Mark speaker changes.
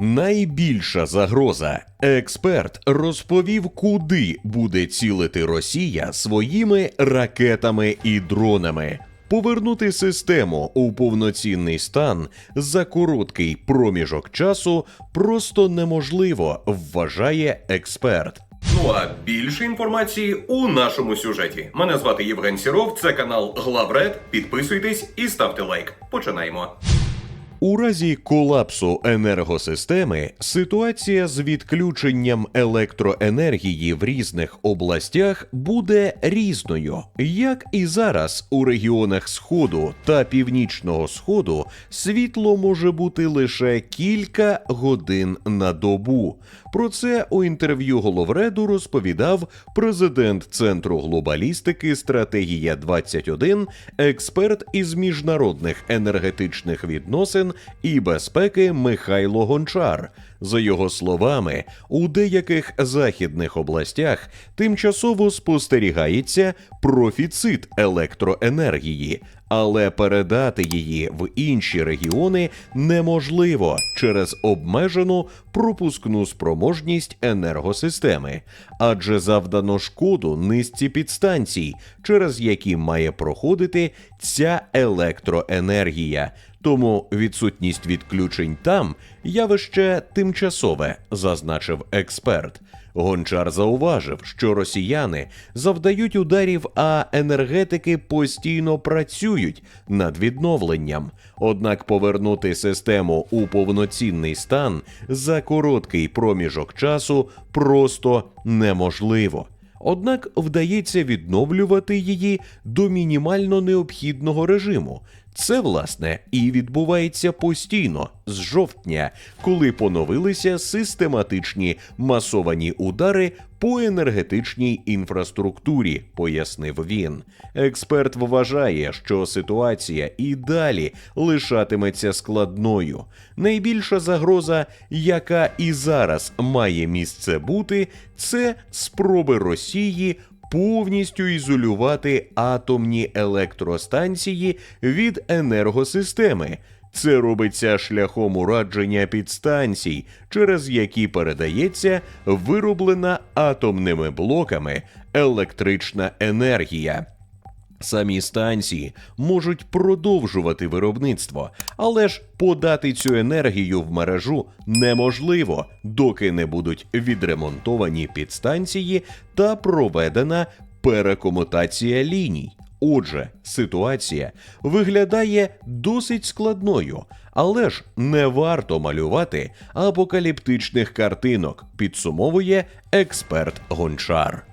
Speaker 1: Найбільша загроза. Експерт розповів, куди буде цілити Росія своїми ракетами і дронами. Повернути систему у повноцінний стан за короткий проміжок часу просто неможливо, вважає експерт.
Speaker 2: Ну а більше інформації у нашому сюжеті. Мене звати Євген Сіров, це канал Главред. Підписуйтесь і ставте лайк. Починаємо.
Speaker 1: У разі колапсу енергосистеми ситуація з відключенням електроенергії в різних областях буде різною. Як і зараз у регіонах Сходу та Північного Сходу світло може бути лише кілька годин на добу. Про це у інтерв'ю Головреду розповідав президент Центру глобалістики Стратегія 21 експерт із міжнародних енергетичних відносин і безпеки Михайло Гончар. За його словами, у деяких західних областях тимчасово спостерігається профіцит електроенергії, але передати її в інші регіони неможливо через обмежену пропускну спроможність енергосистеми, адже завдано шкоду низці підстанцій, через які має проходити ця електроенергія. Тому відсутність відключень там явище тимчасове, зазначив експерт. Гончар зауважив, що росіяни завдають ударів, а енергетики постійно працюють над відновленням. Однак повернути систему у повноцінний стан за короткий проміжок часу просто неможливо. Однак вдається відновлювати її до мінімально необхідного режиму. Це, власне, і відбувається постійно з жовтня, коли поновилися систематичні масовані удари по енергетичній інфраструктурі, пояснив він. Експерт вважає, що ситуація і далі лишатиметься складною. Найбільша загроза, яка і зараз має місце бути, це спроби Росії повністю ізолювати атомні електростанції від енергосистеми. Це робиться шляхом урадження підстанцій, через які передається вироблена атомними блоками електрична енергія. Самі станції можуть продовжувати виробництво, але ж подати цю енергію в мережу неможливо, доки не будуть відремонтовані підстанції та проведена перекомутація ліній. Отже, ситуація виглядає досить складною, але ж не варто малювати апокаліптичних картинок, підсумовує експерт Гончар.